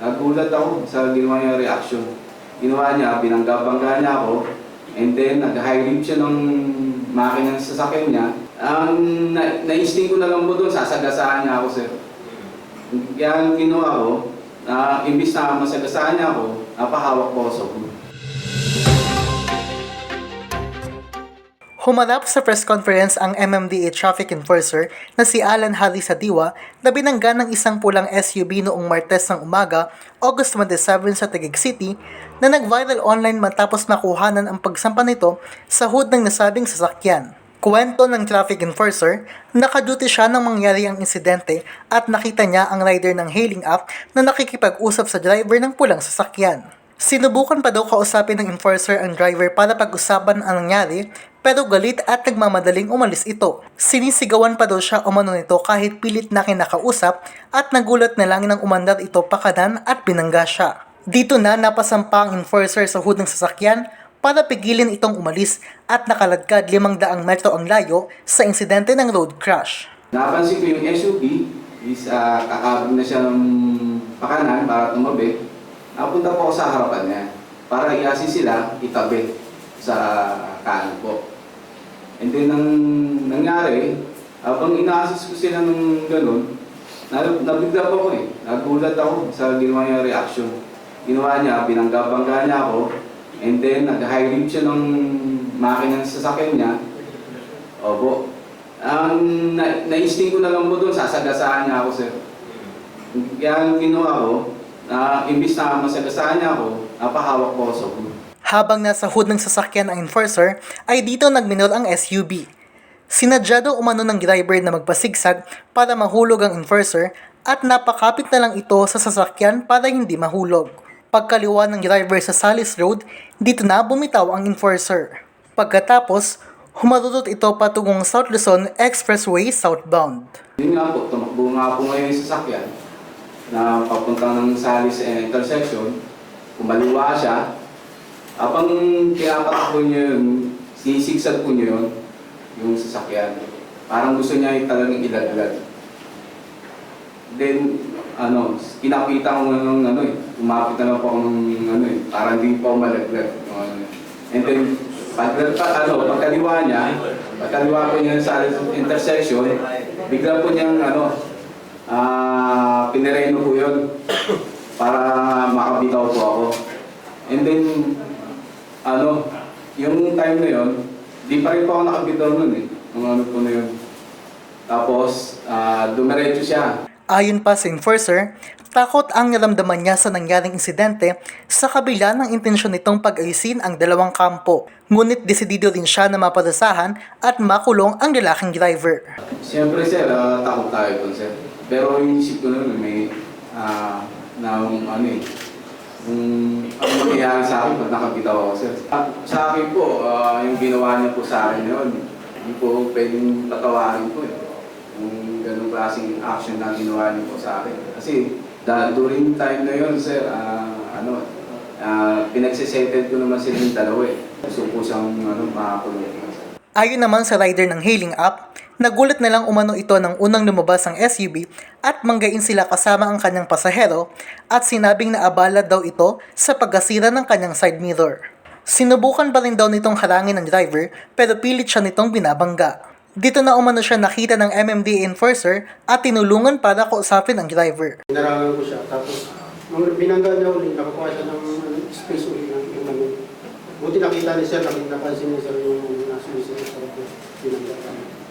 nagulat ako sa ginawa niya reaction. Ginawa niya, binangga-bangga niya ako, and then nag-high rip siya ng makina ng sasakyan niya. Ang na, na-instinct ko na lang po doon, sasagasaan niya ako, sir. Kaya ang ginawa ko, na imbis na masagasaan niya ako, napahawak ko ako sa hood. Humarap sa press conference ang MMDA traffic enforcer na si Alan Harry Sadiwa na binangga ng isang pulang SUV noong Martes ng umaga, August 27 sa Taguig City na nag-viral online matapos makuhanan ang pagsampa nito sa hood ng nasabing sasakyan. Kwento ng traffic enforcer, nakaduty siya nang mangyari ang insidente at nakita niya ang rider ng hailing app na nakikipag-usap sa driver ng pulang sasakyan. Sinubukan pa daw kausapin ng enforcer ang driver para pag-usapan ang nangyari pero galit at nagmamadaling umalis ito. Sinisigawan pa daw siya umano nito kahit pilit na kinakausap at nagulat na lang nang umandar ito pakanan at binangga siya. Dito na napasampa ang enforcer sa hood ng sasakyan para pigilin itong umalis at nakaladkad 500 metro ang layo sa insidente ng road crash. Napansin ko yung SUV, is uh, kakabog na siya ng pakanan para tumabi. Napunta po ako sa harapan niya para i-assist sila itabi sa kanan po. And then, nang nangyari, habang ina-assist ko sila ng ganun, na- nabigla po ako eh. Nagulat ako sa ginawa niya reaction. Ginawa niya, binangga-bangga niya ako, and then nag-high rip siya ng makina ng sasakyan niya. Opo. Ang na, na-instinct ko na lang po doon, sasagasaan niya ako, sir. Kaya ang ginawa ko, na imbis na masagasaan niya ako, napahawak ko ako sa hood. Habang nasa hood ng sasakyan ang enforcer, ay dito nagminor ang SUV. Sinadya umano ng driver na magpasigsag para mahulog ang enforcer at napakapit na lang ito sa sasakyan para hindi mahulog. Pagkaliwa ng driver sa Salis Road, dito na bumitaw ang enforcer. Pagkatapos, humarurot ito patungong South Luzon Expressway southbound. Yun nga po, tumakbo nga po ngayon yung sasakyan na papunta ng Salis intersection. Kumaliwa siya. Habang pinapatakbo niyo yun, sisigsag po niyo yun, yung sasakyan. Parang gusto niya yung talagang ilaglag. Then, ano, kinakita ko ng ano eh, umapit na lang po ako ng ano eh, parang hindi ako malaglag. And then, pag, ano, pagkaliwa niya, pagkaliwa ko niya sa intersection, bigla po niyang ano, ah, pinireno po yun para makabitaw po ako. And then, ano, yung time na yun, di pa rin po ako nakabitaw nun eh. Nung ano po na yun. Tapos, ah, dumiretso siya. Ayon pa sa enforcer, takot ang naramdaman niya sa nangyaring insidente sa kabila ng intensyon nitong pag-ayusin ang dalawang kampo. Ngunit desidido rin siya na mapadasahan at makulong ang lalaking driver. Siyempre sir, ah, takot tayo doon sir. Pero yung isip ko nun, may, ah, na ano eh, kung ang mangyayari sa akin pag nakabitaw ako sir. Sa akin po, ah, yung ginawa niya po sa akin yun, hindi po pwedeng patawarin po eh. Yung ganong klaseng action na ginawa niya po sa akin. Kasi da, during time na yun sir, ah, ano, ah, pinagsisettle ko naman sila yung dalawa eh. Gusto po siyang ano, makakulong. Ayon naman sa rider ng hailing app, nagulat na lang umano ito nang unang lumabas ang SUV at manggain sila kasama ang kanyang pasahero at sinabing na abala daw ito sa pagkasira ng kanyang side mirror. Sinubukan pa rin daw nitong harangin ng driver pero pilit siya nitong binabangga. Dito na umano siya nakita ng MMDA enforcer at tinulungan para kausapin ang driver. Narangan ko siya. Tapos, nung binangga niya ulit, nakakuha siya ng ano, space ulit ng ano. Buti nakita ni Sir, nakita napansin ni Sir yung nasulisin sa. Binangga.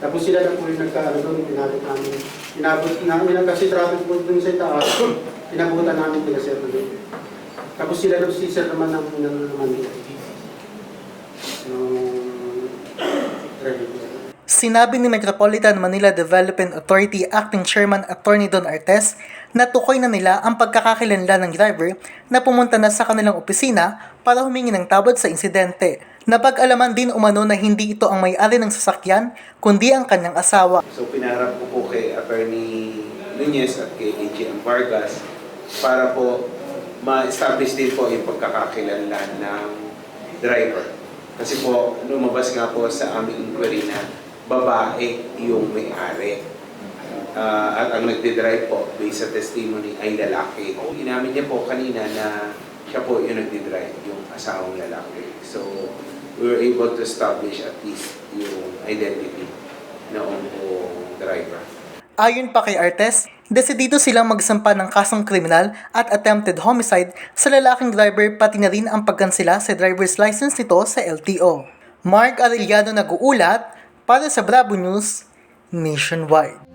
Tapos sila na po yung nagkaano doon, pinabot namin. Pinabot namin kasi traffic po doon sa taas. Pinabutan namin nila Sir doon. Tapos sila doon si Sir naman ang ano naman doon. Driver. Sinabi ni Metropolitan Manila Development Authority Acting Chairman Attorney Don Artes na tukoy na nila ang pagkakakilanlan ng driver na pumunta na sa kanilang opisina para humingi ng tawad sa insidente. Napag-alaman din umano na hindi ito ang may-ari ng sasakyan, kundi ang kanyang asawa. So pinarap ko po kay Attorney Nunez at kay AGM Vargas para po ma-establish din po yung pagkakakilanlan ng driver. Kasi po, lumabas nga po sa aming inquiry na babae yung may-ari. ah, at ang nagdidrive po based sa testimony ay lalaki. Inamin niya po kanina na siya po yung nagdidrive, yung asawang lalaki. So, we were able to establish at least yung identity noong po driver. Ayon pa kay Artes, desidido silang magsampa ng kasong kriminal at attempted homicide sa lalaking driver pati na rin ang pagkansela sa driver's license nito sa LTO. Mark Arellano nag-uulat para sa Bravo News Nationwide.